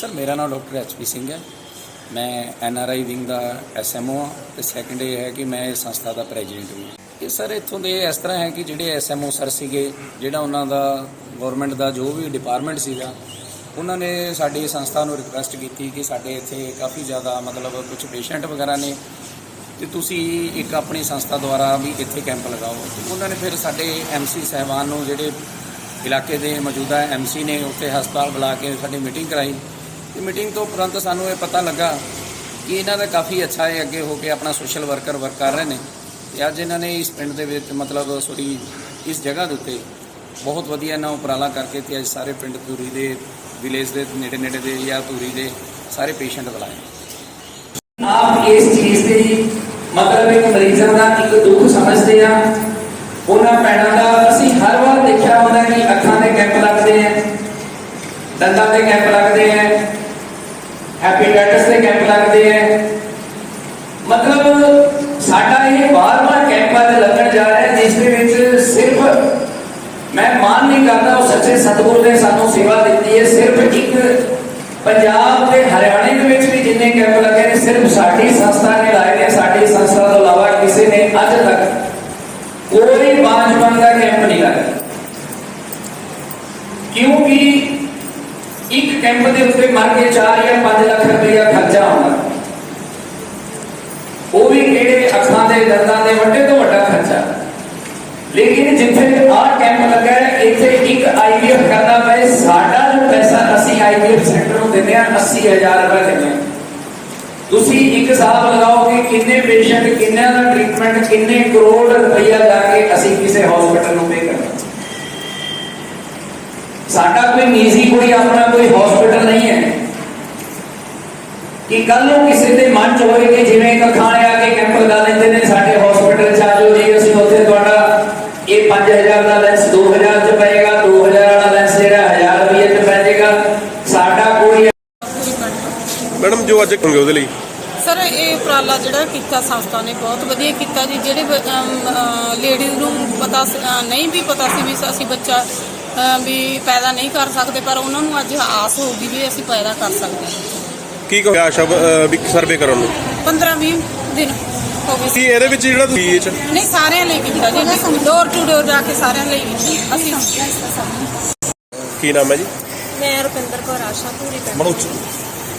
Sir, ਮੇਰਾ ਨਾਮ doctor HP Singh ਹੈ। ਮੈਂ ਐਨਆਰਆਈ ਵਿੰਗ ਦਾ ਐਸਐਮਓ ਹਾਂ ਤੇ ਸੈਕੰਡ ਇਹ ਹੈ ਕਿ ਮੈਂ ਇਸ ਸੰਸਥਾ ਦਾ ਪ੍ਰੈਜ਼ੀਡੈਂਟ ਵੀ ਹਾਂ। ਇਹ ਸਰ, ਇੱਥੋਂ ਦੇ ਇਸ ਤਰ੍ਹਾਂ ਹੈ ਕਿ ਜਿਹੜੇ ਐਸਐਮਓ ਸਰ ਸੀਗੇ, ਜਿਹੜਾ ਉਹਨਾਂ ਦਾ ਗਵਰਨਮੈਂਟ ਦਾ ਜੋ ਵੀ ਡਿਪਾਰਟਮੈਂਟ ਸੀਗਾ, ਉਹਨਾਂ ਨੇ ਸਾਡੀ ਸੰਸਥਾ ਨੂੰ ਰਿਕੁਐਸਟ ਕੀਤੀ ਕਿ ਸਾਡੇ ਇੱਥੇ ਕਾਫੀ ਜ਼ਿਆਦਾ ਮਤਲਬ ਕੁਝ ਪੇਸ਼ੈਂਟ ਵਗੈਰਾ ਨੇ ਤੇ ਤੁਸੀਂ ਇੱਕ ਆਪਣੀ ਸੰਸਥਾ ਦੁਆਰਾ ਵੀ ਇੱਥੇ ਕੈਂਪ ਲਗਾਓ। ਤੇ ਉਹਨਾਂ ਨੇ ਫਿਰ ਸਾਡੇ ਐਮਸੀ ਸਹਿਬਾਨ ਨੂੰ ਜਿਹੜੇ ਇਲਾਕੇ ਦੇ ਮੌਜੂਦਾ ਐਮਸੀ ਨੇ, ਉੱਥੇ ਹਸਪਤਾਲ ਬੁਲਾ ਕੇ ਸਾਡੀ ਮੀਟਿੰਗ ਕਰਾਈ। ਤੇ ਮੀਟਿੰਗ ਤੋਂ ਉਪਰੰਤ ਸਾਨੂੰ ਇਹ ਪਤਾ ਲੱਗਾ ਕਿ ਇਹਨਾਂ ਦਾ ਕਾਫੀ ਅੱਛਾ ਹੈ, ਅੱਗੇ ਹੋ ਕੇ ਆਪਣਾ ਸੋਸ਼ਲ ਵਰਕਰ ਵਰਕ ਕਰ ਰਹੇ ਨੇ। ਤੇ ਅੱਜ ਇਹਨਾਂ ਨੇ ਇਸ ਪਿੰਡ ਦੇ ਵਿੱਚ ਮਤਲਬ ਸੋਰੀ, ਇਸ ਜਗ੍ਹਾ ਦੇ ਉੱਤੇ ਬਹੁਤ ਵਧੀਆ ਇਹਨਾਂ ਉਪਰਾਲਾ ਕਰਕੇ ਤੇ ਅੱਜ ਸਾਰੇ ਪਿੰਡ ਧੂਰੀ ਦੇ ਵਿਲੇਜ ਦੇ ਨੇੜੇ ਨੇੜੇ ਦੇ ਜਾਂ ਧੂਰੀ ਦੇ ਸਾਰੇ ਪੇਸ਼ੈਂਟ ਬੁਲਾਏ। ਆਪ ਇਸ ਚੀਜ਼ ਦੇ ਮਤਲਬ ਇੱਕ ਮਰੀਜ਼ਾਂ ਦਾ ਇੱਕ ਦੁੱਖ ਸਮਝਦੇ ਆ। ਉਹਨਾਂ ਪੈਣਾ ਦਾ ਅਸੀਂ ਹਰ ਵਾਰ ਦੇਖਿਆ ਹੁੰਦਾ ਕਿ ਅੱਖਾਂ ਦੇ ਕੈਂਪ ਲੱਗਦੇ ਆ, ਦੰਦਾਂ ਦੇ ਕੈਂਪ ਲੱਗਦੇ ਹੈਪੇਟਾਈਟਸ ਦੇ ਕੈਂਪ ਲੱਗਦੇ ਆ। ਮਤਲਬ ਸਾਡਾ ਇਹ ਵਾਰ-ਵਾਰ ਕੈਂਪਾਂ ਦੇ ਲੱਗਣ ਜਾ ਰਿਹਾ ਜਿਸ ਦੇ ਵਿੱਚ ਸਿਰਫ ਮੈਂ ਮਾਨ ਨਹੀਂ ਕਰਦਾ ਉਹ ਸੱਚੇ ਸਤਿਗੁਰ ਨੇ ਸਾਨੂੰ ਸੇਵਾ ਦਿੱਤੀ ਹੈ। ਸਿਰਫ ਇੱਕ ਪੰਜਾਬ ਤੇ ਹਰਿਆਣੇ ਦੇ ਵਿੱਚ ਵੀ ਜਿੰਨੇ ਕੈਂਪ ਲੱਗੇ ਨੇ, ਸਿਰਫ ਸਾਡੀ ਸੰਸਥਾ ਨੇ ਲਾਏ ਨੇ। ਸਾਡੀ ਸੰਸਥਾ ਤੋਂ ਇਲਾਵਾ ਕਿਸੇ ਨੇ ਅੱਜ ਤੱਕ ਕੋਈ ਬਾਂਝਪਨ ਦਾ ਕੈਂਪ ਨਹੀਂ ਲਾਇਆ ਕਿਉਂਕਿ ਇੱਕ ਕੈਂਪ ਦੇ ਉੱਤੇ ਮਰ ਕੇ 4 ਜਾਂ 5 ਲੱਖ ਰੁਪਇਆ ਖਰਚਾ ਆਉਂਦਾ ਉਹ ਵੀ ਕਿਹੜੇ ਅੱਖਾਂ ਦੇ ਦਰਦਾਂ ਦੇ ਵੱਡੇ ਤੋਂ ਵੱਡਾ ਖਰਚਾ ਲੇਕਿਨ ਜਿੱਥੇ ਆਹ ਕੈਂਪ ਲੱਗਾ ਹੈ ਇੱਥੇ ਇੱਕ ਆਈਵੀਐਫ ਕਰਨਾ ਪਏ ਸਾਡਾ ਜੋ ਪੈਸਾ ਅਸੀਂ ਆਈਵੀਐਫ ਸੈਂਟਰ ਨੂੰ ਦਿੰਦੇ ਆ 80000 ਰੁਪਏ ਦਿੰਦੇ ਹਾਂ ਤੁਸੀਂ ਇੱਕ ਹਿਸਾਬ ਲਗਾਓ ਕਿ ਕਿੰਨੇ ਪੇਸ਼ੈਂਟ ਕਿੰਨਿਆਂ ਦਾ ਟ੍ਰੀਟਮੈਂਟ ਕਿੰਨੇ ਕਰੋੜ ਰੁਪਈਆ ਲਾ ਕੇ ਅਸੀਂ ਕਿਸੇ ਹਸਪੀਟਲ ਨੂੰ ਪੇ ਕਰਨਾ ਸਾਡਾ ਕੋਈ ਨਿੱਜੀ ਕੋਈ ਆਪਣਾ ਕੋਈ ਹਸਪੀਟਲ ਨਹੀਂ ਹੈ। ਕਿ ਕੱਲ ਨੂੰ ਕਿਸੇ ਦੇ ਮਨ ਚ ਹੋਵੇ ਕਿ ਜਿਵੇਂ ਇੱਕ ਖਾਣੇ ਆ ਕੇ ਕੈਂਪ ਲਗਾ ਲੈਂਦੇ ਨੇ ਸਾਡੇ ਹਸਪੀਟਲ ਚ ਆਜੋ ਜੀ ਅਸੀਂ ਉੱਥੇ ਤੁਹਾਡਾ ਇਹ 5000 ਦਾ ਲੈਂਸ 2000 ਚ ਪਏਗਾ 2000 ਵਾਲਾ ਲੈਂਸ ਜਿਹੜਾ 1000 ਰੁਪਏ ਚ ਪੈ ਜਾਏਗਾ। ਸਾਡਾ ਕੋਈ ਮੈਡਮ ਜੋ ਅੱਜ ਕਹੋਗੇ ਉਹਦੇ ਲਈ? ਸਰ ਇਹ ਉਪਰਾਲਾ ਜਿਹੜਾ ਕੀਤਾ ਸੰਸਥਾ ਨੇ ਬਹੁਤ ਵਧੀਆ ਕੀਤਾ ਜੀ ਜਿਹੜੇ ਲੇਡੀਜ਼ ਨੂੰ ਪਤਾ ਨਹੀਂ ਵੀ ਪਤਾ ਸੀ ਵੀ ਅਸੀਂ ਬੱਚਾ ਵੀ ਪੈਦਾ ਨਹੀਂ ਕਰ ਸਕਦੇ ਪਰ ਉਹਨਾਂ ਨੂੰ ਅੱਜ ਆਸ ਹੋ ਗਈ ਵੀ ਅਸੀਂ ਪੈਦਾ ਕਰ ਸਕਦੇ ਹਾਂ। ਕੀ ਆਸ਼ਾ ਅਹ, ਵੀ ਸਰਵੇ ਕਰਨ ਨੂੰ? 15 20 ਦਿਨ ਹੋ ਗਏ ਕੀ ਸੀ। ਇਹਦੇ ਵਿੱਚ ਜਿਹੜਾ ਤੁਸੀਂ ਇਹ ਚ? ਨਹੀਂ ਸਾਰਿਆਂ ਲਈ ਕੀਤਾ ਜੀ। ਡੋਰ ਟੂ ਡੋਰ ਜਾ ਕੇ ਸਾਰਿਆਂ ਲਈ ਕੀਤਾ। ਅਸੀਂ ਕੀ ਨਾਮ ਹੈ ਜੀ? ਮੈਂ ਰੁਪਿੰਦਰ ਕੌਰ ਆਸ਼ਾ ਪੂਰੀ ਪਿੰਡ ਮਨੋਜ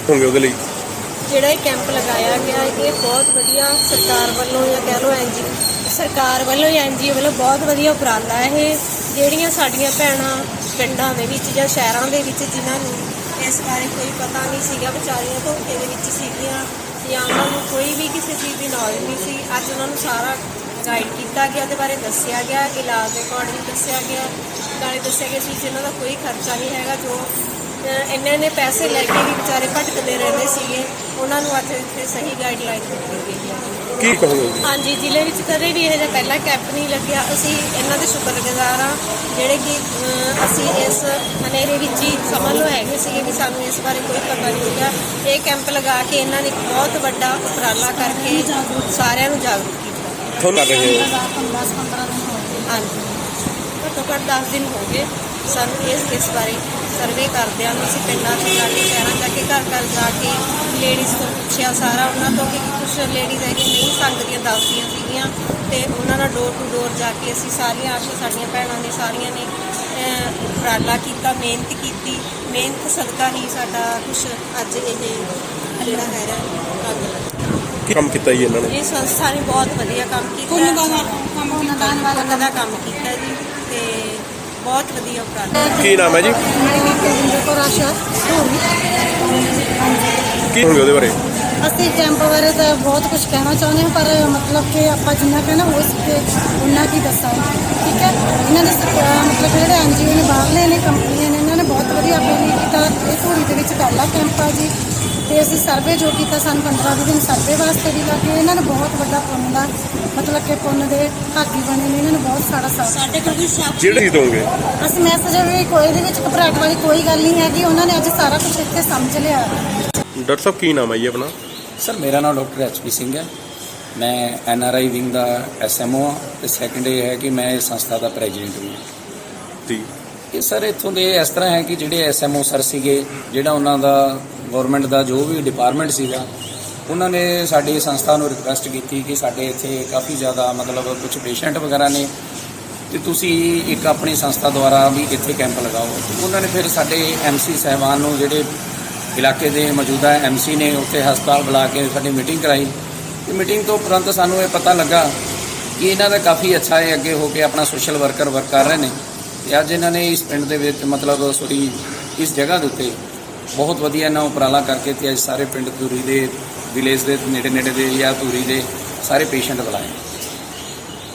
ਕਹੋਗੇ ਉਹਦੇ ਲਈ? ਜਿਹੜਾ ਇਹ ਕੈਂਪ ਲਗਾਇਆ ਗਿਆ ਇਹ ਬਹੁਤ ਵਧੀਆ ਸਰਕਾਰ ਵੱਲੋਂ ਜਾਂ ਕਹਿ ਲਓ ਐਨਜੀ ਸਰਕਾਰ ਵੱਲੋਂ ਜਾਂ ਐਨਜੀਓ ਵੱਲੋਂ ਬਹੁਤ ਵਧੀਆ ਉਪਰਾਲਾ ਹੈ। ਇਹ ਜਿਹੜੀਆਂ ਸਾਡੀਆਂ ਭੈਣਾਂ ਪਿੰਡਾਂ ਦੇ ਵਿੱਚ ਜਾਂ ਸ਼ਹਿਰਾਂ ਦੇ ਵਿੱਚ ਜਿਨ੍ਹਾਂ ਨੂੰ ਇਸ ਬਾਰੇ ਕੋਈ ਪਤਾ ਨਹੀਂ ਸੀਗਾ, ਵਿਚਾਰੀਆਂ ਧੋਖੇ ਦੇ ਵਿੱਚ ਸੀਗੀਆਂ ਜਾਂ ਉਹਨਾਂ ਨੂੰ ਕੋਈ ਵੀ ਕਿਸੇ ਚੀਜ਼ ਦੀ ਨੌਲੇਜ ਨਹੀਂ ਸੀ। ਅੱਜ ਉਹਨਾਂ ਨੂੰ ਸਾਰਾ ਗਾਈਡ ਕੀਤਾ ਗਿਆ, ਉਹਦੇ ਬਾਰੇ ਦੱਸਿਆ ਗਿਆ, ਇਲਾਜ ਦੇ ਅਕੋਰਡਿੰਗ ਦੱਸਿਆ ਗਿਆ। ਨਾਲੇ ਦੱਸਿਆ ਗਿਆ ਸੀ ਜਿਹਨਾਂ ਦਾ ਕੋਈ ਖਰਚਾ ਨਹੀਂ ਹੈਗਾ, ਜੋ ਇੰਨੇ ਇੰਨੇ ਪੈਸੇ ਲੈ ਕੇ ਵੀ ਵਿਚਾਰੇ ਭਟਕਦੇ ਰਹਿੰਦੇ ਸੀਗੇ। ਉਹਨਾਂ ਨੂੰ ਅੱਜ ਇੱਥੇ ਸਹੀ ਗਾਈਡਲਾਈਨ ਦਿੱਤੀ ਗਈ ਹੈ। ਕੀ ਕਹੋਗੇ? ਜੀ? ਹਾਂਜੀ ਜ਼ਿਲ੍ਹੇ ਵਿੱਚ ਕਦੇ ਵੀ ਇਹ ਜਿਹਾ ਪਹਿਲਾ ਕੈਂਪ ਨਹੀਂ ਲੱਗਿਆ। ਅਸੀਂ ਇਹਨਾਂ ਦੇ ਸ਼ੁਕਰਗੁਜ਼ਾਰ ਹਾਂ ਜਿਹੜੇ ਕਿ ਅਹ, ਅਸੀਂ ਇਸ ਹਨੇਰੇ ਵਿੱਚ ਹੀ ਸਮਝ ਲਓ ਹੈਗੇ ਸੀਗੇ ਵੀ ਸਾਨੂੰ ਇਸ ਬਾਰੇ ਕੋਈ ਪਤਾ ਨਹੀਂ ਸੀਗਾ। ਇਹ ਕੈਂਪ ਲਗਾ ਕੇ ਇਹਨਾਂ ਨੇ ਇੱਕ ਬਹੁਤ ਵੱਡਾ ਉਪਰਾਲਾ ਕਰਕੇ ਸਾਰਿਆਂ ਨੂੰ ਜਾਗਰੂਕ ਕੀਤਾ। ਤੁਹਾਨੂੰ ਕਰ ਰਹੇ ਹੋ? ਹਾਂਜੀ। ਘੱਟੋ ਘੱਟ 10 ਦਿਨ ਹੋ ਗਏ ਸਾਨੂੰ ਇਸ ਇਸ ਬਾਰੇ ਸਰਵੇ ਕਰਦਿਆਂ ਨੂੰ ਅਸੀਂ ਪਿੰਡਾਂ 'ਚ ਜਾ ਕੇ ਸ਼ਹਿਰਾਂ ਜਾ ਕੇ ਘਰ ਘਰ ਜਾ ਕੇ ਲੇਡੀਜ਼ ਤੋਂ ਪੁੱਛਿਆ ਸਾਰਾ ਉਹਨਾਂ ਤੋਂ ਕਿ ਕੁਝ ਲੇਡੀਜ਼ ਹੈਗੇ ਨਹੀਂ ਸੰਗਦੀਆਂ ਦੱਸਦੀਆਂ ਸੀਗੀਆਂ ਤੇ ਉਹਨਾਂ ਨਾਲ ਡੋਰ ਟੂ ਡੋਰ ਜਾ ਕੇ ਅਸੀਂ ਸਾਰੀਆਂ ਆਸ਼ਾ ਸਾਡੀਆਂ ਭੈਣਾਂ ਨੇ ਸਾਰੀਆਂ ਨੇ ਉਪਰਾਲਾ ਕੀਤਾ ਮਿਹਨਤ ਕੀਤੀ। ਮਿਹਨਤ ਸਦਕਾ ਹੀ ਸਾਡਾ ਕੁਝ ਅੱਜ ਇਹ ਜਿਹੜਾ ਹੈਗਾ ਕੰਮ ਕੀ ਕੰਮ ਕੀਤਾ ਜੀ ਇਹਨਾਂ ਨੇ? ਇਹ ਸੰਸਥਾ ਨੇ ਬਹੁਤ ਵਧੀਆ ਕੰਮ ਕੀਤਾ। ਪੁੰਨ ਦਾ ਕੰਮ ਕੀਤਾ ਦਾ ਕੰਮ ਕੀਤਾ ਜੀ ਤੇ ਬਹੁਤ ਵਧੀਆ ਉਪਰਾਲਾ। ਕੀ ਨਾਮ ਹੈ ਜੀ? ਕੋ ਰਾਸ਼ਾ ਕੀ ਉਹਦੇ ਬਾਰੇ? ਅਸੀਂ ਕੈਂਪ ਬਾਰੇ ਤਾਂ ਬਹੁਤ ਕੁਝ ਕਹਿਣਾ ਚਾਹੁੰਦੇ ਹਾਂ ਪਰ ਮਤਲਬ ਕਿ ਆਪਾਂ ਜਿੰਨਾ ਕਹਿਣਾ ਹੋ ਸਕੇ ਉਨਾ ਕੀ ਦੱਸਾਂਗੇ ਠੀਕ ਹੈ? ਇਹਨਾਂ ਦੇ ਸਰਕਾਰ- ਮਤਲਬ ਜਿਹੜੇ ਐਨਜੀਓ ਨੇ ਬਾਹਰਲੇ ਨੇ ਕੰਪਨੀਆਂ ਨੇ ਇਹਨਾਂ ਨੇ ਬਹੁਤ ਵਧੀਆ ਆਪਣੇ ਕੀਤਾ। ਇਹ ਧੂਰੀ ਦੇ ਵਿੱਚ ਪਹਿਲਾ ਕੈਂਪ ਆ ਜੀ। ਤੇ ਅਸੀਂ ਸਰਵੇ ਜੋ ਕੀਤਾ ਸਾਨੂੰ 15 ਵੀਹ ਦਿਨ ਸਰਵੇ ਵਾਸਤੇ ਵੀ ਲੱਗੇ ਇਹਨਾਂ ਨੇ ਬਹੁਤ ਵੱਡਾ ਪੁੰਨ ਦਾ ਮਤਲਬ ਕਿ ਪੁੰਨ ਦੇ ਹਾਕੀ ਬਣੇ ਨੇ। ਇਹਨਾਂ ਨੇ ਬਹੁਤ ਸਾਡਾ ਸਾਥ ਸਾਡੇ ਕੋਲ ਵੀ ਸ਼ਾਪ ਜਿਹੜੇ ਹੀ ਦੋਗੇ? ਅਸੀਂ ਮੈਸੇਜ ਵੀ ਕੋਈ ਇਹਦੇ ਵਿੱਚ ਘਬਰਾਹਟ ਵਾਲੀ ਕੋਈ ਗੱਲ ਨਹੀਂ ਹੈਗੀ। ਉਹਨਾਂ ਨੇ ਅੱਜ ਸਾਰਾ ਕੁਝ ਇੱਥੇ ਸਮਝ ਲਿਆ। ਡਾਕਟਰ ਸਾਹਿਬ ਕੀ ਨਾਮ ਹੈ ਜੀ ਆਪਣਾ? ਸਰ ਮੇਰਾ ਨਾਮ ਡਾਕਟਰ ਐਚਪੀ ਸਿੰਘ ਹੈ। ਮੈਂ ਐਨਆਰਆਈ ਵਿੰਗ ਦਾ ਐਸਐਮਓ ਹਾਂ। ਤੇ ਸੈਕੰਡ ਇਹ ਹੈ ਕਿ ਮੈਂ ਇਸ ਸੰਸਥਾ ਦਾ ਪ੍ਰੈਜ਼ੀਡੈਂਟ ਵੀ ਹਾਂ। ਜੀ। ਇਹ ਸਰ ਇੱਥੋਂ ਦੇ ਇਸ ਤਰ੍ਹਾਂ ਹੈ ਕਿ ਜਿਹੜੇ ਐਸਐਮਓ ਸਰ ਸੀਗੇ, ਜਿਹੜਾ ਉਹਨਾਂ ਦਾ ਗਵਰਨਮੈਂਟ ਦਾ ਜੋ ਵੀ ਡਿਪਾਰਟਮੈਂਟ ਸੀਗਾ, ਉਹਨਾਂ ਨੇ ਸਾਡੀ ਸੰਸਥਾ ਨੂੰ ਰਿਕੁਐਸਟ ਕੀਤੀ ਕਿ ਸਾਡੇ ਇੱਥੇ ਕਾਫੀ ਜ਼ਿਆਦਾ ਮਤਲਬ ਕੁਝ ਪੇਸ਼ੈਂਟ ਵਗੈਰਾ ਨੇ ਤੇ ਤੁਸੀਂ ਇੱਕ ਆਪਣੀ ਸੰਸਥਾ ਦੁਆਰਾ ਵੀ ਇੱਥੇ ਕੈਂਪ ਲਗਾਓ। ਤੇ ਉਹਨਾਂ ਨੇ ਫਿਰ ਸਾਡੇ ਐਮਸੀ ਸਹਿਬਾਨ ਨੂੰ ਜਿਹੜੇ ਇਲਾਕੇ ਦੇ ਮੌਜੂਦਾ ਐਮਸੀ ਨੇ, ਉੱਥੇ ਹਸਪਤਾਲ ਬੁਲਾ ਕੇ ਸਾਡੀ ਮੀਟਿੰਗ ਕਰਾਈ। ਤੇ ਮੀਟਿੰਗ ਤੋਂ ਉਪਰੰਤ ਸਾਨੂੰ ਇਹ ਪਤਾ ਲੱਗਾ ਕਿ ਇਹਨਾਂ ਦਾ ਕਾਫੀ ਅੱਛਾ ਹੈ ਅੱਗੇ ਹੋ ਕੇ ਆਪਣਾ ਸੋਸ਼ਲ ਵਰਕਰ ਵਰਕ ਕਰ ਰਹੇ ਨੇ। ਤੇ ਅੱਜ ਇਹਨਾਂ ਨੇ ਇਸ ਪਿੰਡ ਦੇ ਵਿੱਚ ਮਤਲਬ ਸੋਰੀ ਇਸ ਜਗ੍ਹਾ ਦੇ ਉੱਤੇ ਬਹੁਤ ਵਧੀਆ ਇਹਨਾਂ ਉਪਰਾਲਾ ਕਰਕੇ ਤੇ ਅੱਜ ਸਾਰੇ ਪਿੰਡ ਧੂਰੀ ਦੇ ਵਿਲੇਜ ਦੇ ਨੇੜੇ ਨੇੜੇ ਦੇ ਜਾਂ ਧੂਰੀ ਦੇ ਸਾਰੇ ਪੇਸ਼ੈਂਟ ਬੁਲਾਏ।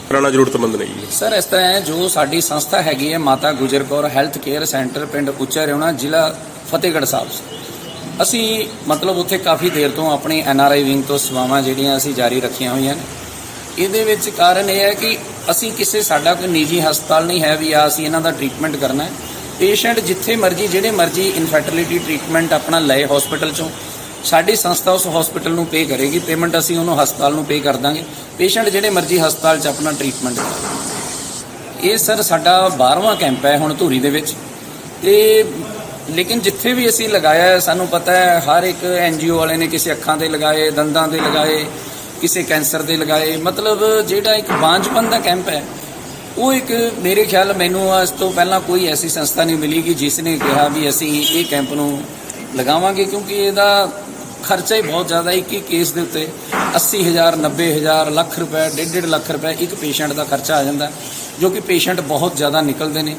ਪੁਰਾਣਾ ਜ਼ਰੂਰਤਮੰਦ ਨੇ ਜੀ। ਸਰ ਇਸ ਤਰ੍ਹਾਂ ਹੈ ਜੋ ਸਾਡੀ ਸੰਸਥਾ ਹੈਗੀ ਹੈ Mata Gujar Kaur health care centre ਪਿੰਡ ਉੱਚਾ ਰਿਉਣਾ ਜ਼ਿਲ੍ਹਾ ਫਤਿਹਗੜ੍ਹ ਸਾਹਿਬ। ਅਸੀਂ ਮਤਲਬ ਉੱਥੇ ਕਾਫੀ ਦੇਰ ਤੋਂ ਆਪਣੀ ਐਨ ਆਰ ਆਈ ਵਿੰਗ ਤੋਂ ਸੇਵਾਵਾਂ ਜਿਹੜੀਆਂ ਅਸੀਂ ਜਾਰੀ ਰੱਖੀਆਂ ਹੋਈਆਂ ਨੇ। ਇਹਦੇ ਵਿੱਚ ਕਾਰਨ ਇਹ ਹੈ ਕਿ ਅਸੀਂ ਕਿਸੇ ਸਾਡਾ ਕੋਈ ਨਿੱਜੀ ਹਸਪਤਾਲ ਨਹੀਂ ਹੈ ਵੀ ਆ ਅਸੀਂ ਇਹਨਾਂ ਦਾ ਟ੍ਰੀਟਮੈਂਟ ਕਰਨਾ ਹੈ। ਪੇਸ਼ੈਂਟ ਜਿੱਥੇ ਮਰਜ਼ੀ, ਜਿਹੜੇ ਮਰਜ਼ੀ ਇਨਫੈਰਟੀਲਿਟੀ ਟ੍ਰੀਟਮੈਂਟ ਆਪਣਾ ਲਏ ਹਸਪੀਟਲ ਚੋਂ। ਸਾਡੀ ਸੰਸਥਾ ਉਸ ਹਸਪੀਟਲ ਨੂੰ ਪੇ ਕਰੇਗੀ ਪੇਮੈਂਟ ਅਸੀਂ ਉਹਨੂੰ ਹਸਪਤਾਲ ਨੂੰ ਪੇ ਕਰ ਦਾਂਗੇ। ਪੇਸ਼ੈਂਟ ਜਿਹੜੇ ਮਰਜ਼ੀ ਹਸਪਤਾਲ 'ਚ ਆਪਣਾ ਟ੍ਰੀਟਮੈਂਟ ਕਰਾਵੇ ਇਹ ਸਰ ਸਾਡਾ 12ਵਾਂ ਕੈਂਪ ਹੈ ਹੁਣ ਧੂਰੀ ਦੇ ਵਿੱਚ। ਤੇ ਲੇਕਿਨ ਜਿੱਥੇ ਵੀ ਅਸੀਂ ਲਗਾਇਆ, ਸਾਨੂੰ ਪਤਾ ਹੈ ਹਰ ਇੱਕ ਐਨਜੀਓ ਵਾਲੇ ਨੇ ਕਿਸੇ ਅੱਖਾਂ 'ਤੇ ਲਗਾਏ, ਦੰਦਾਂ 'ਤੇ ਲਗਾਏ। ਕਿਸੇ ਕੈਂਸਰ ਦੇ ਲਗਾਏ। ਮਤਲਬ ਜਿਹੜਾ ਇੱਕ ਬਾਂਝਪਨ ਦਾ ਕੈਂਪ ਹੈ, ਉਹ ਇੱਕ ਮੇਰੇ ਖਿਆਲ ਮੈਨੂੰ ਅੱਜ ਤੋਂ ਪਹਿਲਾਂ ਕੋਈ ਐਸੀ ਸੰਸਥਾ ਨਹੀਂ ਮਿਲੀ ਕਿ ਜਿਸ ਨੇ ਕਿਹਾ ਵੀ ਅਸੀਂ ਇਹ ਕੈਂਪ ਨੂੰ ਲਗਾਵਾਂਗੇ, ਕਿਉਂਕਿ ਇਹਦਾ ਖਰਚਾ ਹੀ ਬਹੁਤ ਜ਼ਿਆਦਾ ਇੱਕ ਹੀ ਕੇਸ ਦੇ ਉੱਤੇ 80000 90000 ਲੱਖ ਰੁਪਏ, ਡੇਢ ਡੇਢ ਲੱਖ ਰੁਪਏ ਇੱਕ ਪੇਸ਼ੈਂਟ ਦਾ ਖਰਚਾ ਆ ਜਾਂਦਾ, ਜੋ ਕਿ ਪੇਸ਼ੈਂਟ ਬਹੁਤ ਜ਼ਿਆਦਾ ਨਿਕਲਦੇ ਨੇ।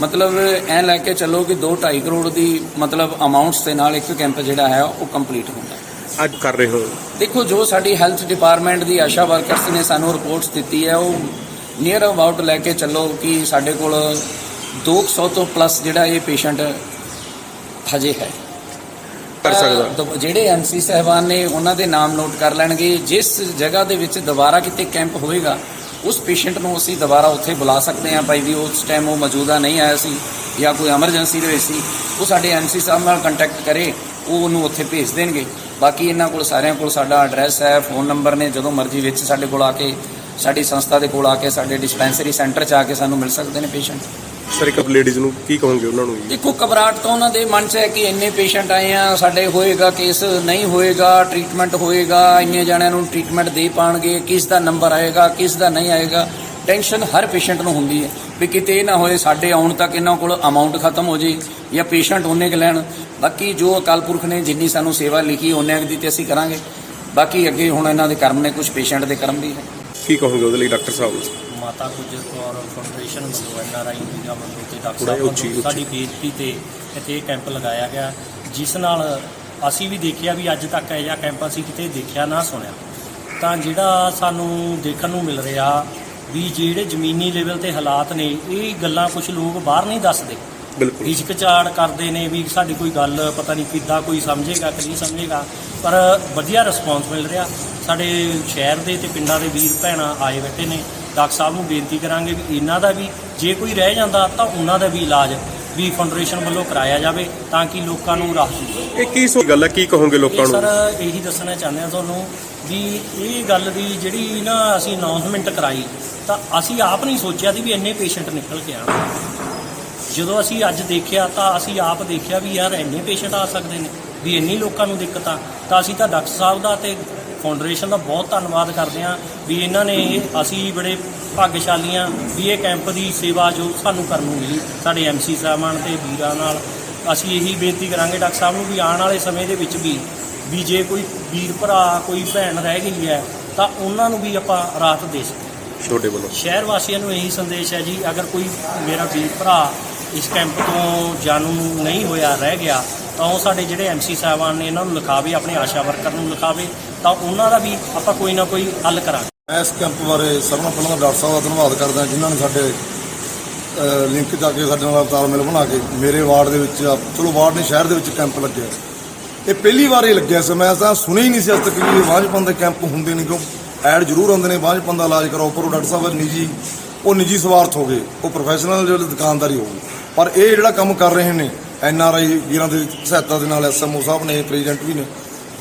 ਮਤਲਬ ਐ ਲੈ ਕੇ ਚੱਲੋ ਕਿ 2.5 ਕਰੋੜ ਦੀ ਮਤਲਬ ਅਮਾਉਂਟਸ ਦੇ ਨਾਲ ਇੱਕ ਕੈਂਪ ਜਿਹੜਾ ਹੈ, ਉਹ ਕੰਪਲੀਟ ਹੁੰਦਾ। ਅੱਜ ਕਰ ਰਹੇ ਹੋ? ਦੇਖੋ ਜੋ ਸਾਡੀ ਹੈਲਥ ਡਿਪਾਰਟਮੈਂਟ ਦੀ ਆਸ਼ਾ ਵਰਕਰਸ ਨੇ ਸਾਨੂੰ ਰਿਪੋਰਟਸ ਦਿੱਤੀ ਹੈ ਉਹ ਨੀਅਰ ਅਬਾਊਟ ਲੈ ਕੇ ਚੱਲੋ ਕਿ ਸਾਡੇ ਕੋਲ 200 ਤੋਂ ਪਲੱਸ ਜਿਹੜਾ ਇਹ ਪੇਸ਼ੈਂਟ ਹਜੇ ਹੈ। ਕਰ ਸਕਦਾ। ਜਿਹੜੇ ਐਮਸੀ ਸਹਿਬਾਨ ਨੇ ਉਹਨਾਂ ਦੇ ਨਾਮ ਨੋਟ ਕਰ ਲੈਣਗੇ। ਜਿਸ ਜਗ੍ਹਾ ਦੇ ਵਿੱਚ ਦੁਬਾਰਾ ਕਿਤੇ ਕੈਂਪ ਹੋਏਗਾ ਉਸ ਪੇਸ਼ੈਂਟ ਨੂੰ ਅਸੀਂ ਦੁਬਾਰਾ ਉੱਥੇ ਬੁਲਾ ਸਕਦੇ ਹਾਂ। ਭਾਈ ਵੀ ਉਸ ਟਾਈਮ ਉਹ ਮੌਜੂਦਾ ਨਹੀਂ ਆਇਆ ਸੀ ਜਾਂ ਕੋਈ ਐਮਰਜੈਂਸੀ ਦੇ ਵਿੱਚ ਸੀ ਉਹ ਸਾਡੇ ਐਮਸੀ ਸਾਹਿਬ ਨਾਲ ਕੰਟੈਕਟ ਕਰੇ ਉਹ ਉਹਨੂੰ ਉੱਥੇ ਭੇਜ ਦੇਣਗੇ। ਬਾਕੀ ਇਹਨਾਂ ਕੋਲ ਸਾਰਿਆਂ ਕੋਲ ਸਾਡਾ ਐਡਰੈਸ ਹੈ ਫੋਨ ਨੰਬਰ ਨੇ ਜਦੋਂ ਮਰਜ਼ੀ ਵਿੱਚ ਸਾਡੇ ਕੋਲ ਆ ਕੇ ਸਾਡੀ ਸੰਸਥਾ ਦੇ ਕੋਲ ਆ ਕੇ ਸਾਡੇ ਡਿਸਪੈਂਸਰੀ ਸੈਂਟਰ 'ਚ ਆ ਕੇ ਸਾਨੂੰ ਮਿਲ ਸਕਦੇ ਨੇ ਪੇਸ਼ੈਂਟ ਸਰ ਇੱਕ ਲੇਡੀਜ਼ ਨੂੰ ਕੀ ਕਹੋਗੇ ਉਹਨਾਂ ਨੂੰ? ਦੇਖੋ ਘਬਰਾਹਟ ਤਾਂ ਉਹਨਾਂ ਦੇ ਮਨ 'ਚ ਹੈ ਕਿ ਇੰਨੇ ਪੇਸ਼ੈਂਟ ਆਏ ਆ ਸਾਡੇ ਹੋਏਗਾ ਕੇਸ ਨਹੀਂ ਹੋਏਗਾ ਟ੍ਰੀਟਮੈਂਟ ਹੋਏਗਾ ਇੰਨੇ ਜਣਿਆਂ ਨੂੰ ਟ੍ਰੀਟਮੈਂਟ ਦੇ ਪਾਣਗੇ ਕਿਸ ਦਾ ਨੰਬਰ ਆਏਗਾ ਕਿਸ ਦਾ ਨਹੀਂ ਆਏਗਾ। ਟੈਨਸ਼ਨ ਹਰ ਪੇਸ਼ੈਂਟ ਨੂੰ ਹੁੰਦੀ ਹੈ ਵੀ ਕਿਤੇ ਇਹ ਨਾ ਹੋਏ ਸਾਡੇ ਆਉਣ ਤੱਕ ਇਹਨਾਂ ਕੋਲ ਅਮਾਉਂਟ ਖਤਮ ਹੋ ਜੇ ਜਾਂ ਪੇਸ਼ੈਂਟ ਉਹਨੇ ਕੁ ਲੈਣ। ਬਾਕੀ ਜੋ ਅਕਾਲ ਪੁਰਖ ਨੇ ਜਿੰਨੀ ਸਾਨੂੰ ਸੇਵਾ ਲਿਖੀ ਉਹਨੇ ਕੁ ਦੀ ਤੇ ਅਸੀਂ ਕਰਾਂਗੇ। ਬਾਕੀ ਅੱਗੇ ਹੁਣ ਇਹਨਾਂ ਦੇ ਕਰਮ ਨੇ ਕੁਝ ਪੇਸ਼ੈਂਟ ਦੇ ਕਰਮ ਵੀ ਹੈ। ਕੀ ਕਹੋਗੇ ਉਹਦੇ ਲਈ ਡਾਕਟਰ ਸਾਹਿਬ? ਮਾਤਾ ਗੁਜਰ ਕੌਰ ਫਾਊਂਡੇਸ਼ਨ ਵੱਲੋਂ ਐਨਆਰਆਈ ਇੰਡੀਆ ਵੱਲੋਂ ਤੇ ਡਾਕਟਰ ਸਾਹਿਬ ਸਾਡੀ ਬੇਨਤੀ ਤੇ ਇੱਥੇ ਕੈਂਪ ਲਗਾਇਆ ਗਿਆ ਜਿਸ ਨਾਲ ਅਸੀਂ ਵੀ ਦੇਖਿਆ ਵੀ ਅੱਜ ਤੱਕ ਇਹ ਜਿਹਾ ਕੈਂਪ ਅਸੀਂ ਕਿਤੇ ਦੇਖਿਆ ਨਾ ਸੁਣਿਆ। ਤਾਂ ਜਿਹੜਾ ਸਾਨੂੰ ਦੇਖਣ ਨੂੰ ਮਿਲ ਰਿਹਾ ਵੀ ਜਿਹੜੇ ਜ਼ਮੀਨੀ ਲੈਵਲ ਤੇ ਹਾਲਾਤ ਨੇ ਇਹ ਗੱਲਾਂ ਕੁਝ ਲੋਕ ਬਾਹਰ ਨਹੀਂ ਦੱਸਦੇ। ਬਿਲਕੁਲ। ਹਿਚਕਚਾੜ ਕਰਦੇ ਨੇ ਵੀ ਸਾਡੀ ਕੋਈ ਗੱਲ ਪਤਾ ਨਹੀਂ ਕਿੱਦਾਂ ਕੋਈ ਸਮਝੇਗਾ ਕਿ ਨਹੀਂ ਸਮਝੇਗਾ ਪਰ ਵਧੀਆ ਰਿਸਪੌਂਸ ਮਿਲ ਰਿਹਾ। ਸਾਡੇ ਸ਼ਹਿਰ ਦੇ ਤੇ ਪਿੰਡਾਂ ਦੇ ਵੀਰ ਭੈਣਾਂ ਆਏ ਬੈਠੇ ਨੇ। ਡਾਕਟਰ ਸਾਹਿਬ ਨੂੰ ਬੇਨਤੀ ਕਰਾਂਗੇ ਵੀ ਇਹਨਾਂ ਦਾ ਵੀ ਜੇ ਕੋਈ ਰਹਿ ਜਾਂਦਾ ਤਾਂ ਉਹਨਾਂ ਦਾ ਵੀ ਇਲਾਜ ਵੀ ਫਾਊਂਡੇਸ਼ਨ ਵੱਲੋਂ ਕਰਾਇਆ ਜਾਵੇ ਤਾਂ ਕਿ ਲੋਕਾਂ ਨੂੰ ਰਾਹਤ ਮਿਲੇ। ਇਹ ਕੀ ਸੋ ਗੱਲ ਹੈ? ਕੀ ਕਹੋਗੇ ਲੋਕਾਂ ਨੂੰ? ਸਰ ਇਹੀ ਦੱਸਣਾ ਚਾਹੁੰਦੇ ਹਾਂ ਤੁਹਾਨੂੰ ਵੀ ਇਹ ਗੱਲ ਦੀ ਜਿਹੜੀ ਨਾ ਅਸੀਂ ਅਨਾਉਂਸਮੈਂਟ ਕਰਾਈ, ਤਾਂ ਅਸੀਂ ਆਪ ਨਹੀਂ ਸੋਚਿਆ ਸੀ ਵੀ ਇੰਨੇ ਪੇਸ਼ੈਂਟ ਨਿਕਲ ਕੇ ਆਉਣਗੇ ਜਦੋਂ ਅਸੀਂ ਅੱਜ ਦੇਖਿਆ, ਤਾਂ ਅਸੀਂ ਆਪ ਦੇਖਿਆ ਵੀ ਯਾਰ ਇੰਨੇ ਪੇਸ਼ੈਂਟ ਆ ਸਕਦੇ ਨੇ, ਵੀ ਇੰਨੀ ਲੋਕਾਂ ਨੂੰ ਦਿੱਕਤ। ਆ ਤਾਂ ਅਸੀਂ ਤਾਂ ਡਾਕਟਰ ਸਾਹਿਬ ਦਾ ਤੇ ਫਾਊਂਡੇਸ਼ਨ ਦਾ ਬਹੁਤ ਧੰਨਵਾਦ ਕਰਦੇ ਹਾਂ ਵੀ ਇਹਨਾਂ ਨੇ ਇਹ- ਅਸੀਂ ਬੜੇ ਭਾਗਸ਼ਾਲੀ ਹਾਂ ਵੀ ਇਹ ਕੈਂਪ ਦੀ ਸੇਵਾ ਜੋ ਸਾਨੂੰ ਕਰਨ ਨੂੰ ਮਿਲੀ, ਸਾਡੇ ਐਮਸੀ ਸਾਹਿਬਾਨ ਤੇ ਵੀਰਾਂ ਨਾਲ। ਅਸੀਂ ਇਹੀ ਬੇਨਤੀ ਕਰਾਂਗੇ ਡਾਕਟਰ ਸਾਹਿਬ ਨੂੰ ਵੀ ਆਉਣ ਵਾਲੇ ਸਮੇਂ ਦੇ ਵਿੱਚ ਵੀ ਵੀ ਜੇ ਕੋਈ ਵੀਰ ਭਰਾ ਕੋਈ ਭੈਣ ਰਹਿ ਗਈ ਹੈ ਤਾਂ ਉਹਨਾਂ ਨੂੰ ਵੀ ਆਪਾਂ ਰਾਹਤ ਦੇ ਸਕੀਏ। ਛੋਟੇ ਵੱਲੋਂ। ਸ਼ਹਿਰ ਵਾਸੀਆਂ ਨੂੰ ਇਹੀ ਸੰਦੇਸ਼ ਹੈ ਜੀ ਅਗਰ ਕੋਈ ਮੇਰਾ ਵੀਰ ਭਰਾ ਇਸ ਕੈਂਪ ਤੋਂ ਜਾਣੂ ਨਹੀਂ ਹੋਇਆ ਰਹਿ ਗਿਆ ਤਾਂ ਉਹ ਸਾਡੇ ਜਿਹੜੇ ਐਮਸੀ ਸਾਹਿਬਾਨ ਨੇ ਇਹਨਾਂ ਨੂੰ ਲਿਖਾਵੇ ਆਪਣੇ ਆਸ਼ਾ ਵਰਕਰ ਨੂੰ ਲਿਖਾਵੇ ਤਾਂ ਉਹਨਾਂ ਦਾ ਵੀ ਆਪਾਂ ਕੋਈ ਨਾ ਕੋਈ ਹੱਲ ਕਰਾਂਗੇ। ਮੈਂ ਇਸ ਕੈਂਪ ਬਾਰੇ ਸਾਰਿਆਂ ਨਾਲੋਂ ਪਹਿਲਾਂ ਤਾਂ ਡਾਕਟਰ ਸਾਹਿਬ ਦਾ ਧੰਨਵਾਦ ਕਰਦਾ ਜਿਨ੍ਹਾਂ ਨੇ ਸਾਡੇ ਲਿੰਕ ਜਾ ਕੇ ਸਾਡੇ ਨਾਲ ਤਾਲਮੇਲ ਬਣਾ ਕੇ ਮੇਰੇ ਵਾਰਡ ਦੇ ਵਿੱਚ ਚਲੋ ਵਾਰਡ ਨਹੀਂ ਸ਼ਹਿਰ ਦੇ ਵਿੱਚ ਕੈਂਪ ਲੱਗਿਆ। ਇਹ ਪਹਿਲੀ ਵਾਰ ਇਹ ਲੱਗਿਆ ਸੀ। ਮੈਂ ਤਾਂ ਸੁਣਿਆ ਹੀ ਨਹੀਂ ਸੀ ਅੱਜ ਤੱਕ ਵੀ ਇਹ ਦੇ ਕੈਂਪ ਹੁੰਦੇ ਨੇ। ਕਿਉਂ? ਐਡ ਜ਼ਰੂਰ ਆਉਂਦੇ ਨੇ। ਬਾਂਝਪਨ ਦਾ ਇਲਾਜ ਕਰਾਓ। ਪਰ ਉਹ ਡਾਕਟਰ ਸਾਹਿਬ ਨਿੱਜੀ, ਉਹ ਨਿੱਜੀ ਸਵਾਰਥ ਹੋ ਗਏ। ਉਹ ਪ੍ਰੋਫੈਸ਼ਨਲ ਜਿਹੜੀ ਦੁਕਾਨਦਾਰੀ ਹੋ ਗਈ ਪਰ ਇਹ ਜਿਹੜਾ ਕੰਮ ਕਰ ਰਹੇ ਨੇ, ਐਨ ਆਰ ਆਈ ਵੀਰਾਂ ਦੇ ਸਹਾਇਤਾ ਦੇ ਨਾਲ ਐਸਐਮਓ ਸਾਹਿਬ ਨੇ, ਪ੍ਰੈਜ਼ੀਡੈਂਟ ਵੀ ਨੇ।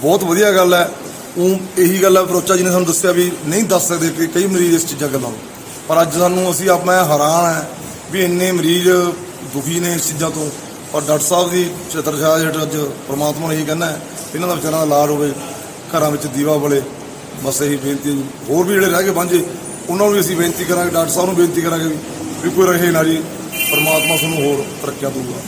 ਬਹੁਤ ਵਧੀਆ ਗੱਲ ਹੈ। ਉਹ ਇਹੀ ਗੱਲ ਹੈ, ਫਰੋਚਾ ਜੀ ਨੇ ਸਾਨੂੰ ਦੱਸਿਆ ਵੀ ਨਹੀਂ ਦੱਸ ਸਕਦੇ ਕਿ ਕਈ ਮਰੀਜ਼ ਇਸ ਚੀਜ਼ਾਂ ਗੱਲਾਂ ਨੂੰ। ਪਰ ਅੱਜ ਸਾਨੂੰ ਅਸੀਂ ਆਪ ਮੈਂ ਹੈਰਾਨ ਹੈ ਵੀ ਇੰਨੇ ਮਰੀਜ਼ ਦੁਖੀ ਨੇ ਇਸ ਚੀਜ਼ਾਂ ਤੋਂ। ਔਰ ਡਾਕਟਰ ਸਾਹਿਬ ਦੀ ਛਤਰ ਛਾਇਆ ਜਿਹੜਾ ਅੱਜ ਪ੍ਰਮਾਤਮਾ ਨੂੰ ਇਹੀ ਕਹਿੰਦਾ ਹੈ ਇਹਨਾਂ ਦਾ ਵਿਚਾਰਾਂ ਦਾ ਇਲਾਜ ਹੋਵੇ, ਘਰਾਂ ਵਿੱਚ ਦੀਵਾ ਬਲੇ। ਬਸ ਇਹੀ ਬੇਨਤੀ ਹੋਰ ਵੀ ਜਿਹੜੇ ਰਹਿ ਗਏ ਵਾਂਝੇ, ਉਹਨਾਂ ਨੂੰ ਵੀ ਅਸੀਂ ਬੇਨਤੀ ਕਰਾਂਗੇ, ਡਾਕਟਰ ਸਾਹਿਬ ਨੂੰ ਬੇਨਤੀ ਕਰਾਂਗੇ ਵੀ ਕੋਈ ਰਹੇ ਨਾ ਜੀ। ਪ੍ਰਮਾਤਮਾ ਤੁਹਾਨੂੰ ਹੋਰ ਤਰੱਕੀਆਂ ਦਊਗਾ।